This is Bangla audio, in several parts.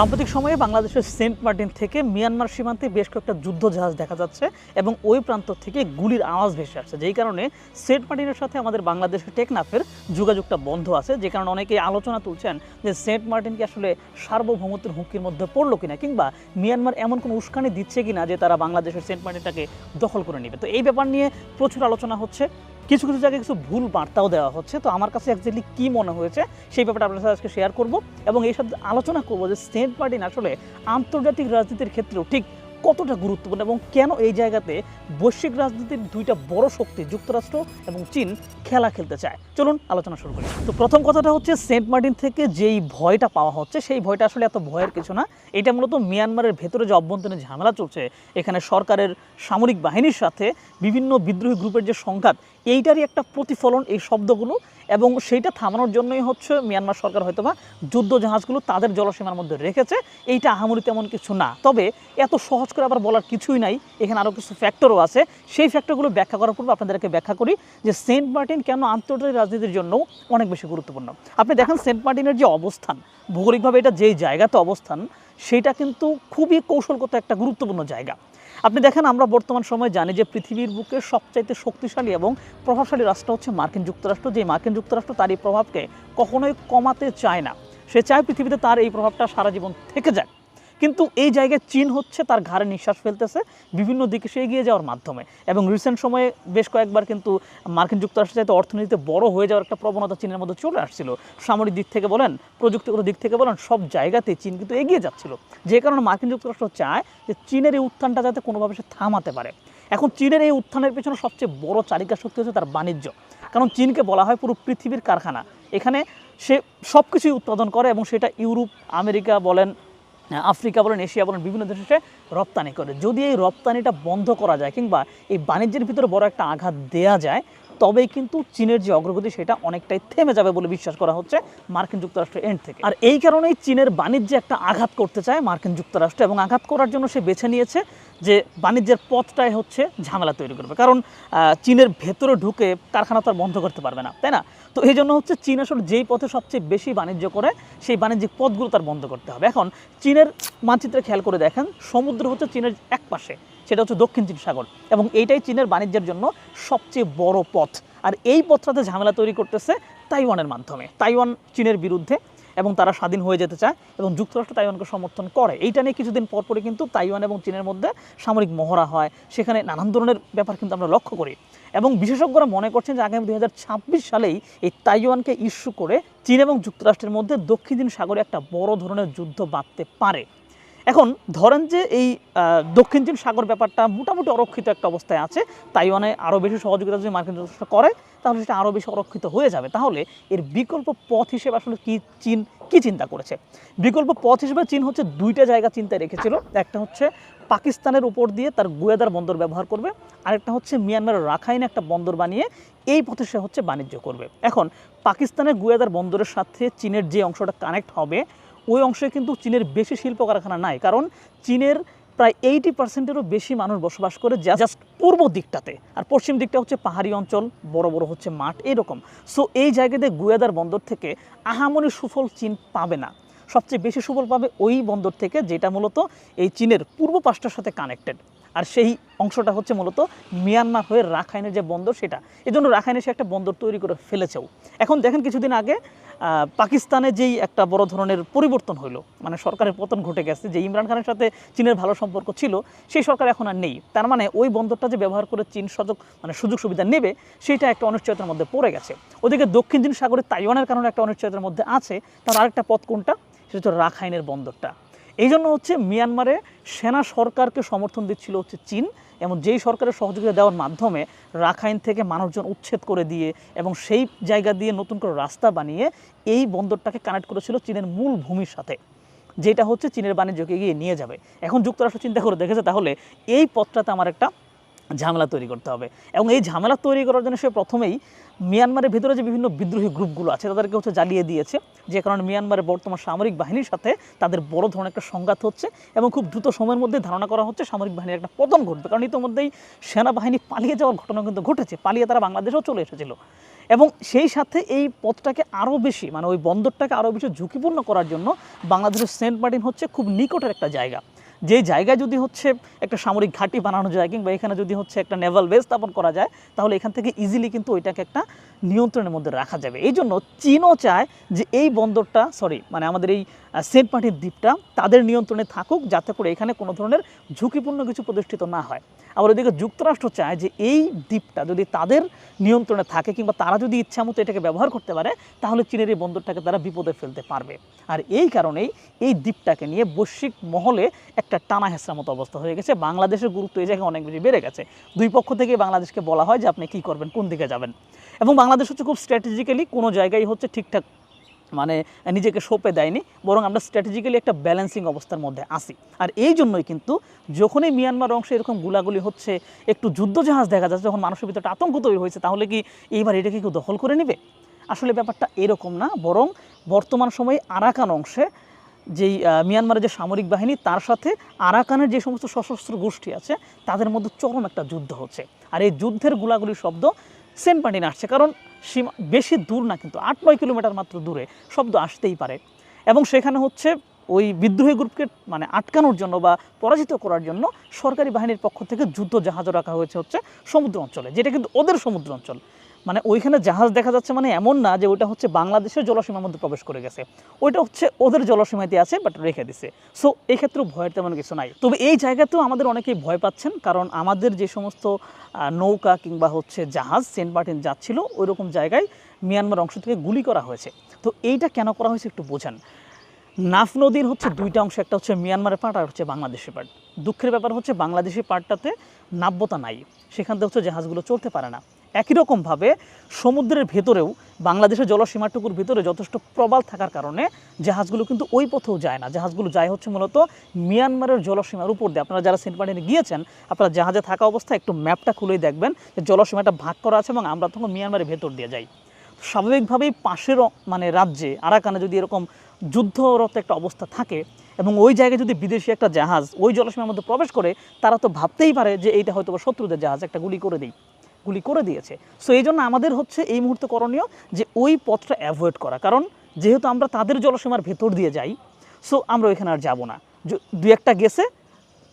সাম্প্রতিক সময়ে বাংলাদেশের সেন্ট মার্টিন থেকে মিয়ানমার সীমান্তে বেশ কয়েকটা যুদ্ধ জাহাজ দেখা যাচ্ছে এবং ওই প্রান্ত থেকে গুলির আওয়াজ ভেসে আসছে। যেই কারণে সেন্ট মার্টিনের সাথে আমাদের বাংলাদেশের টেকনাফের যোগাযোগটা বন্ধ আছে, যে কারণে অনেকেই আলোচনা তুলছেন যে সেন্ট মার্টিন কি আসলে সার্বভৌমত্বের হুমকির মধ্যে পড়ল কিনা, কিংবা মিয়ানমার এমন কোনো উস্কানি দিচ্ছে কিনা যে তারা বাংলাদেশের সেন্ট মার্টিনটাকে দখল করে নেবে। তো এই ব্যাপার নিয়ে প্রচুর আলোচনা হচ্ছে। কিছু কিছু জায়গায় কিছু ভুল বার্তাও দেওয়া হচ্ছে। তো আমার কাছে অ্যাকচুয়ালি কী মনে হয়েছে সেই ব্যাপারটা আপনার সাথে আজকে শেয়ার করব এবং এইসব আলোচনা করব যে সেন্ট মার্টিন আসলে আন্তর্জাতিক রাজনীতির ক্ষেত্রেও ঠিক কতটা গুরুত্বপূর্ণ এবং কেন এই জায়গাতে বৈশ্বিক রাজনীতির দুইটা বড় শক্তি যুক্তরাষ্ট্র এবং চীন খেলা খেলতে চায়? চলুন আলোচনা শুরু করি। তো প্রথম কথাটা হচ্ছে, সেন্ট মার্টিন থেকে যেই ভয়টা পাওয়া হচ্ছে, সেই ভয়টা আসলে এত ভয়ের কিছু না। এটা মূলত মিয়ানমারের ভেতরে যে অভ্যন্তরীণ ঝামেলা চলছে, এখানে সরকারের সামরিক বাহিনীর সাথে বিভিন্ন বিদ্রোহী গ্রুপের যে সংঘাত, এইটারই একটা প্রতিফলন এই শব্দগুলো। এবং সেইটা থামানোর জন্যই হচ্ছে মিয়ানমার সরকার হয়তোবা যুদ্ধ জাহাজগুলো তাদের জলসীমার মধ্যে রেখেছে। এইটা আহামরি তেমন কিছু না। তবে এত সহজ করে আবার বলার কিছুই নাই। এখানে আরও কিছু ফ্যাক্টরও আছে। সেই ফ্যাক্টরগুলো ব্যাখ্যা করার পূর্বে আপনাদেরকে ব্যাখ্যা করি যে সেন্ট মার্টিন কেন আন্তর্জাতিক রাজনীতির জন্য অনেক বেশি গুরুত্বপূর্ণ। আপনি দেখেন সেন্ট মার্টিনের যে অবস্থান, ভৌগোলিকভাবে এটা যেই জায়গাতে অবস্থান, সেটা কিন্তু খুবই কৌশলগত একটা গুরুত্বপূর্ণ জায়গা। আপনি দেখেন, আমরা বর্তমান সময়ে জানি যে পৃথিবীর বুকে সবচাইতে শক্তিশালী এবং প্রভাবশালী রাষ্ট্র হচ্ছে মার্কিন যুক্তরাষ্ট্র। যে মার্কিন যুক্তরাষ্ট্র তার এই প্রভাবকে কখনোই কমাতে চায় না। সে চায় পৃথিবীতে তার এই প্রভাবটা সারা জীবন থেকে যাক। কিন্তু এই জায়গায় চীন হচ্ছে, তার ঘাড়ে নিঃশ্বাস ফেলতেছে, বিভিন্ন দিকে সে এগিয়ে যাওয়ার মাধ্যমে। এবং রিসেন্ট সময়ে বেশ কয়েকবার কিন্তু মার্কিন যুক্তরাষ্ট্র চাইতে অর্থনীতিতে বড় হয়ে যাওয়ার একটা প্রবণতা চীনের মধ্যে চলে আসছিল। সামরিক দিক থেকে বলেন, প্রযুক্তিগত দিক থেকে বলেন, সব জায়গাতেই চীন কিন্তু এগিয়ে যাচ্ছিল। যে কারণে মার্কিন যুক্তরাষ্ট্র চায় যে চীনের এই উত্থানটা যাতে কোনোভাবে সে থামাতে পারে। এখন চীনের এই উত্থানের পেছনে সবচেয়ে বড় চালিকা শক্তি হচ্ছে তার বাণিজ্য। কারণ চীনকে বলা হয় পুরো পৃথিবীর কারখানা। এখানে সে সব কিছুই উৎপাদন করে এবং সেটা ইউরোপ, আমেরিকা বলেন আফ্রিকা বলেন, এশিয়া বলেন, বিভিন্ন দেশে রপ্তানি করে। যদি এই রপ্তানিটা বন্ধ করা যায় কিংবা এই বাণিজ্যের ভিতরে বড় একটা আঘাত দেয়া যায় তবেই কিন্তু চীনের যে অগ্রগতি সেটা অনেকটাই থেমে যাবে বলে বিশ্বাস করা হচ্ছে মার্কিন যুক্তরাষ্ট্রের এন্ড থেকে। আর এই কারণেই চীনের বাণিজ্যে একটা আঘাত করতে চায় মার্কিন যুক্তরাষ্ট্র এবং আঘাত করার জন্য সে বেছে নিয়েছে যে বাণিজ্যের পথটাই হচ্ছে ঝামেলা তৈরি করবে। কারণ চীনের ভেতরে ঢুকে কারখানা তো আর বন্ধ করতে পারবে না, তাই না? তো এই জন্য হচ্ছে চীন আসলে যেই পথে সবচেয়ে বেশি বাণিজ্য করে সেই বাণিজ্যিক পথগুলো তার বন্ধ করতে হবে। এখন চীনের মানচিত্রে খেয়াল করে দেখেন, সমুদ্র হচ্ছে চীনের এক পাশে সেটা হচ্ছে দক্ষিণ চীন সাগর এবং এইটাই চীনের বাণিজ্যের জন্য সবচেয়ে বড় পথ। আর এই পথটাতে ঝামেলা তৈরি করতেছে তাইওয়ানের মাধ্যমে। তাইওয়ান চীনের বিরুদ্ধে এবং তারা স্বাধীন হয়ে যেতে চায় এবং যুক্তরাষ্ট্র তাইওয়ানকে সমর্থন করে। এইটা নিয়ে কিছুদিন পর পরে কিন্তু তাইওয়ান এবং চীনের মধ্যে সামরিক মহড়া হয়। সেখানে নানান ধরনের ব্যাপার কিন্তু আমরা লক্ষ্য করি। এবং বিশেষজ্ঞরা মনে করছেন যে আগামী দু হাজার ছাব্বিশ সালেই এই তাইওয়ানকে ইস্যু করে চীন এবং যুক্তরাষ্ট্রের মধ্যে দক্ষিণ চীন সাগরে একটা বড় ধরনের যুদ্ধ বাঁধতে পারে। এখন ধরেন যে এই দক্ষিণ চীন সাগর ব্যাপারটা মোটামুটি অরক্ষিত একটা অবস্থায় আছে, তাইওয়ানে আরও বেশি সহযোগিতা যদি মার্কিন যুক্তরাষ্ট্র করে, তাহলে সেটা আরও বেশি অরক্ষিত হয়ে যাবে। তাহলে এর বিকল্প পথ হিসেবে আসলে কি চীন, কি চিন্তা করেছে? বিকল্প পথ হিসেবে চীন হচ্ছে দুইটা জায়গা চিন্তায় রেখেছিল, একটা হচ্ছে পাকিস্তানের উপর দিয়ে তার গুয়েদার বন্দর ব্যবহার করবে, আরেকটা হচ্ছে মিয়ানমারের রাখাইনে একটা বন্দর বানিয়ে এই পথে সে হচ্ছে বাণিজ্য করবে। এখন পাকিস্তানের গুয়েদার বন্দরের সাথে চীনের যে অংশটা কানেক্ট হবে ওই অংশে কিন্তু চীনের বেশি শিল্প কারখানা নাই। কারণ চীনের প্রায় এইটি পার্সেন্টেরও বেশি মানুষ বসবাস করে যা জাস্ট পূর্ব দিকটাতে। আর পশ্চিম দিকটা হচ্ছে পাহাড়ি অঞ্চল, বড় বড় হচ্ছে মাঠ, এরকম। সো এই জায়গাতে গুয়েদার বন্দর থেকে আহামনি সুফল চীন পাবে না। সবচেয়ে বেশি সুফল পাবে ওই বন্দর থেকে যেটা মূলত এই চীনের পূর্ব পাশটার সাথে কানেক্টেড আর সেই অংশটা হচ্ছে মূলত মিয়ানমার হয়ে রাখাইনের যে বন্দর সেটা। এই জন্য রাখাইনে সে একটা বন্দর তৈরি করে ফেলেছেও। এখন দেখেন কিছুদিন আগে পাকিস্তানে যেই একটা বড় ধরনের পরিবর্তন হলো মানে সরকারের পতন ঘটে গেছে, যে ইমরান খানের সাথে চীনের ভালো সম্পর্ক ছিল, সেই সরকার এখন আর নেই। তার মানে ওই বন্দরটা যে ব্যবহার করে চীন সুযোগ মানে সুযোগ সুবিধা নেবে, সেটা একটা অনিশ্চয়তার মধ্যে পড়ে গেছে। ওদিকে দক্ষিণ চীন সাগরে তাইওয়ানের কারণে একটা অনিশ্চয়তার মধ্যে আছে, তার আরেকটা পথ কোনটা? সেটা হচ্ছে রাখাইনের বন্দরটা। এই জন্য হচ্ছে মিয়ানমারে সেনা সরকারকে সমর্থন দিচ্ছিল হচ্ছে চীন এবং যেই সরকারের সহযোগিতা দেওয়ার মাধ্যমে রাখাইন থেকে মানুষজন উচ্ছেদ করে দিয়ে এবং সেই জায়গা দিয়ে নতুন করে রাস্তা বানিয়ে এই বন্দরটাকে কানেক্ট করেছিল চীনের মূল ভূমির সাথে, যেটা হচ্ছে চীনের বাণিজ্যকে এগিয়ে নিয়ে যাবে। এখন যুক্তরাষ্ট্র চিন্তা করে দেখেছে, তাহলে এই পথটাতে আমার একটা ঝামেলা তৈরি করতে হবে। এবং এই ঝামেলা তৈরি করার জন্য সে প্রথমেই মিয়ানমারের ভিতরে যে বিভিন্ন বিদ্রোহী গ্রুপগুলো আছে, তাদেরকে হচ্ছে জ্বালিয়ে দিয়েছে। যে কারণে মিয়ানমারের বর্তমান সামরিক বাহিনীর সাথে তাদের বড় ধরনের একটা সংঘাত হচ্ছে এবং খুব দ্রুত সময়ের মধ্যে ধারণা করা হচ্ছে সামরিক বাহিনীর একটা পতন ঘটবে। কারণ ইতিমধ্যেই সেনাবাহিনী পালিয়ে যাওয়ার ঘটনা কিন্তু ঘটেছে, পালিয়ে তারা বাংলাদেশেও চলে এসেছিল। এবং সেই সাথে এই পথটাকে আরও বেশি মানে ওই বন্দরটাকে আরও বেশি ঝুঁকিপূর্ণ করার জন্য বাংলাদেশের সেন্ট মার্টিন হচ্ছে খুব নিকটের একটা জায়গা। যে জায়গায় যদি হচ্ছে একটা সামরিক ঘাঁটি বানানো যায় কিংবা এখানে যদি হচ্ছে একটা নেভাল বেস স্থাপন করা যায়, তাহলে এখান থেকে ইজিলি কিন্তু ওইটাকে একটা নিয়ন্ত্রণের মধ্যে রাখা যাবে। এই জন্য চীনও চায় যে এই বন্দরটা সরি মানে আমাদের এই সেন্ট মার্টিন দ্বীপটা তাদের নিয়ন্ত্রণে থাকুক যাতে করে এখানে কোনো ধরনের ঝুঁকিপূর্ণ কিছু প্রতিষ্ঠিত না হয়। আবার ওদিকে যুক্তরাষ্ট্র চায় যে এই দ্বীপটা যদি তাদের নিয়ন্ত্রণে থাকে কিংবা তারা যদি ইচ্ছা মতো এটাকে ব্যবহার করতে পারে, তাহলে চীনের এই বন্দরটাকে তারা বিপদে ফেলতে পারবে। আর এই কারণেই এই দ্বীপটাকে নিয়ে বৈশ্বিক মহলে একটা টানা হেঁচড়ার মতো অবস্থা হয়ে গেছে। বাংলাদেশের গুরুত্ব এই জায়গায় অনেক বেশি বেড়ে গেছে। দুই পক্ষ থেকে বাংলাদেশকে বলা হয় যে আপনি কী করবেন, কোন দিকে যাবেন। এবং বাংলাদেশ হচ্ছে খুব স্ট্র্যাটেজিক্যালি কোনো জায়গায় হচ্ছে ঠিকঠাক মানে নিজেকে সঁপে দেয়নি, বরং আমরা স্ট্র্যাটেজিক্যালি একটা ব্যালেন্সিং অবস্থার মধ্যে আসি আর এই জন্যই কিন্তু যখনই মিয়ানমার অংশে এরকম গুলাগুলি হচ্ছে, একটু যুদ্ধজাহাজ দেখা যাচ্ছে, যখন মানুষের ভিতরে আতঙ্ক তৈরি হয়েছে, তাহলে কি এইবার এটাকে কেউ দখল করে নেবে? আসলে ব্যাপারটা এরকম না, বরং বর্তমান সময়ে আরাকান অংশে যেই মিয়ানমারের যে সামরিক বাহিনী, তার সাথে আরাকানের যে সমস্ত সশস্ত্র গোষ্ঠী আছে, তাদের মধ্যে চরম একটা যুদ্ধ হচ্ছে। আর এই যুদ্ধের গুলাগুলির শব্দ সেন্ট মার্টিন আসছে, কারণ সীমা বেশি দূর না, কিন্তু আট নয় কিলোমিটার মাত্র দূরে শব্দ আসতেই পারে। এবং সেখানে হচ্ছে ওই বিদ্রোহী গ্রুপকে মানে আটকানোর জন্য বা পরাজিত করার জন্য সরকারি বাহিনীর পক্ষ থেকে যুদ্ধ জাহাজও রাখা হয়েছে হচ্ছে সমুদ্র অঞ্চলে, যেটা কিন্তু ওদের সমুদ্র অঞ্চল। মানে ওইখানে জাহাজ দেখা যাচ্ছে মানে এমন না যে ওইটা হচ্ছে বাংলাদেশের জলসীমার মধ্যে প্রবেশ করে গেছে। ওইটা হচ্ছে ওদের জলসীমাতে আছে বাট রেখে দিছে। সো এই ক্ষেত্রেও ভয়ের তেমন কিছু নাই। তবে এই জায়গাতেও আমাদের অনেকেই ভয় পাচ্ছেন, কারণ আমাদের যে সমস্ত নৌকা কিংবা হচ্ছে জাহাজ, সেন্ট মার্টিন যাচ্ছিল ওই রকম জায়গায় মিয়ানমার অংশ থেকে গুলি করা হয়েছে। তো এইটা কেন করা হয়েছে একটু বোঝান। নাফ নদীর হচ্ছে দুইটা অংশ, একটা হচ্ছে মিয়ানমারের পার্ট আর হচ্ছে বাংলাদেশের পার্ট দুঃখের ব্যাপার হচ্ছে বাংলাদেশি পার্টটাতে নাব্যতা নাই। সেখান থেকে হচ্ছে জাহাজগুলো চলতে পারে না। একই রকমভাবে সমুদ্রের ভেতরেও, বাংলাদেশের জলসীমাটুকুর ভিতরে যথেষ্ট প্রবাল থাকার কারণে জাহাজগুলো কিন্তু ওই পথেও যায় না। জাহাজগুলো যায় হচ্ছে মূলত মিয়ানমারের জলসীমার উপর দিয়ে। আপনারা যারা সেন্ট মার্টিনে গিয়েছেন, আপনারা জাহাজে থাকা অবস্থায় একটু ম্যাপটা খুলেই দেখবেন যে জলসীমাটা ভাগ করা আছে এবং আমরা তখন মিয়ানমারের ভেতর দিয়ে যাই। স্বাভাবিকভাবেই পাশের মানে রাজ্যে, আরাকানে যদি এরকম যুদ্ধরত একটা অবস্থা থাকে এবং ওই জায়গায় যদি বিদেশি একটা জাহাজ ওই জলসীমার মধ্যে প্রবেশ করে, তারা তো ভাবতেই পারে যে এইটা হয়তো শত্রুদের জাহাজ, একটা গুলি করে দিই। গুলি করে দিয়েছে। সো এই জন্য আমাদের হচ্ছে এই মুহূর্তে করণীয় যে ওই পথটা অ্যাভয়েড করা। কারণ যেহেতু আমরা তাদের জলসীমার ভেতর দিয়ে যাই সো আমরা ওইখানে আর যাব না। দু একটা গেছে,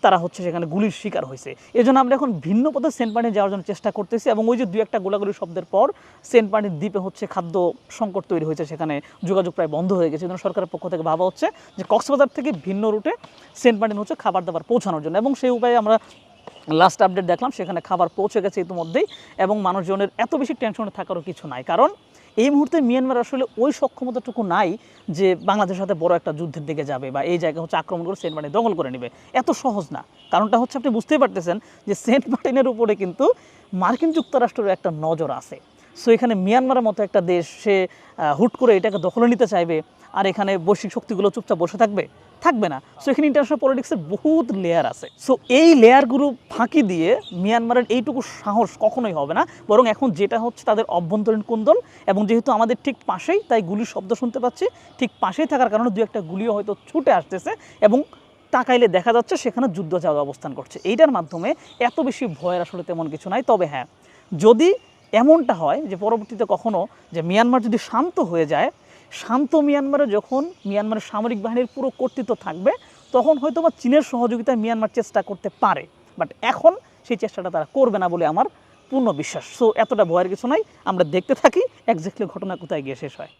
তারা হচ্ছে সেখানে গুলির শিকার হয়েছে। এই জন্য আমরা এখন ভিন্ন পথে সেন্ট মার্টিন যাওয়ার জন্য চেষ্টা করতেছি এবং ওই যে দু একটা গোলাগুলি শব্দের পর সেন্ট মার্টিন দ্বীপে হচ্ছে খাদ্য সংকট তৈরি হয়েছে, সেখানে যোগাযোগ প্রায় বন্ধ হয়ে গেছে। এই জন্য সরকারের পক্ষ থেকে ভাবা হচ্ছে যে কক্সবাজার থেকে ভিন্ন রুটে সেন্ট মার্টিন হচ্ছে খাবার দাবার পৌঁছানোর জন্য এবং সেই উপায়ে আমরা লাস্ট আপডেট দেখলাম, সেখানে খাবার পৌঁছে গেছে ইতিমধ্যেই এবং মানুষজনের এত বেশি টেনশনে থাকারও কিছু নাই। কারণ এই মুহূর্তে মিয়ানমার আসলে ওই সক্ষমতাটুকু নাই যে বাংলাদেশের সাথে বড় একটা যুদ্ধের দিকে যাবে বা এই জায়গা হচ্ছে আক্রমণ করে সেন্ট মার্টিন দখল করে নেবে। এত সহজ না। কারণটা হচ্ছে আপনি বুঝতেই পারতেছেন যে সেন্ট মার্টিনের উপরে কিন্তু মার্কিন যুক্তরাষ্ট্রের একটা নজর আছে। সো এখানে মিয়ানমারের মতো একটা দেশ, সে হুট করে এটাকে দখলে নিতে চাইবে, আর এখানে বৈশ্বিক শক্তিগুলো চুপচাপ বসে থাকবে থাকবে না। সো এখানে ইন্টারন্যাশনাল পলিটিক্সের বহুত লেয়ার আছে। সো এই লেয়ারগুলো ফাঁকি দিয়ে মিয়ানমারের এইটুকু সাহস কখনোই হবে না, বরং এখন যেটা হচ্ছে তাদের অভ্যন্তরীণ কুন্দল, এবং যেহেতু আমাদের ঠিক পাশেই, তাই গুলির শব্দ শুনতে পাচ্ছি, ঠিক পাশেই থাকার কারণে দু একটা গুলিও হয়তো ছুটে আসতেছে, এবং তাকাইলে দেখা যাচ্ছে সেখানে যুদ্ধ যাওয়া অবস্থান করছে। এইটার মাধ্যমে এত বেশি ভয়ের আসলে তেমন কিছু নাই, তবে হ্যাঁ যদি এমনটা হয় যে পরবর্তীতে কখনো যে মিয়ানমার যদি শান্ত হয়ে যায়, শান্ত মিয়ানমারে যখন মিয়ানমারের সামরিক বাহিনীর পুরো কর্তৃত্ব থাকবে, তখন হয়তো বা চীনের সহযোগিতায় মিয়ানমার চেষ্টা করতে পারে। বাট এখন সেই চেষ্টাটা তারা করবে না বলে আমার পূর্ণ বিশ্বাস। সো এতটা ভয়ের কিছু নাই। আমরা দেখতে থাকি একজাক্টলি ঘটনা কোথায় গিয়ে শেষ হয়।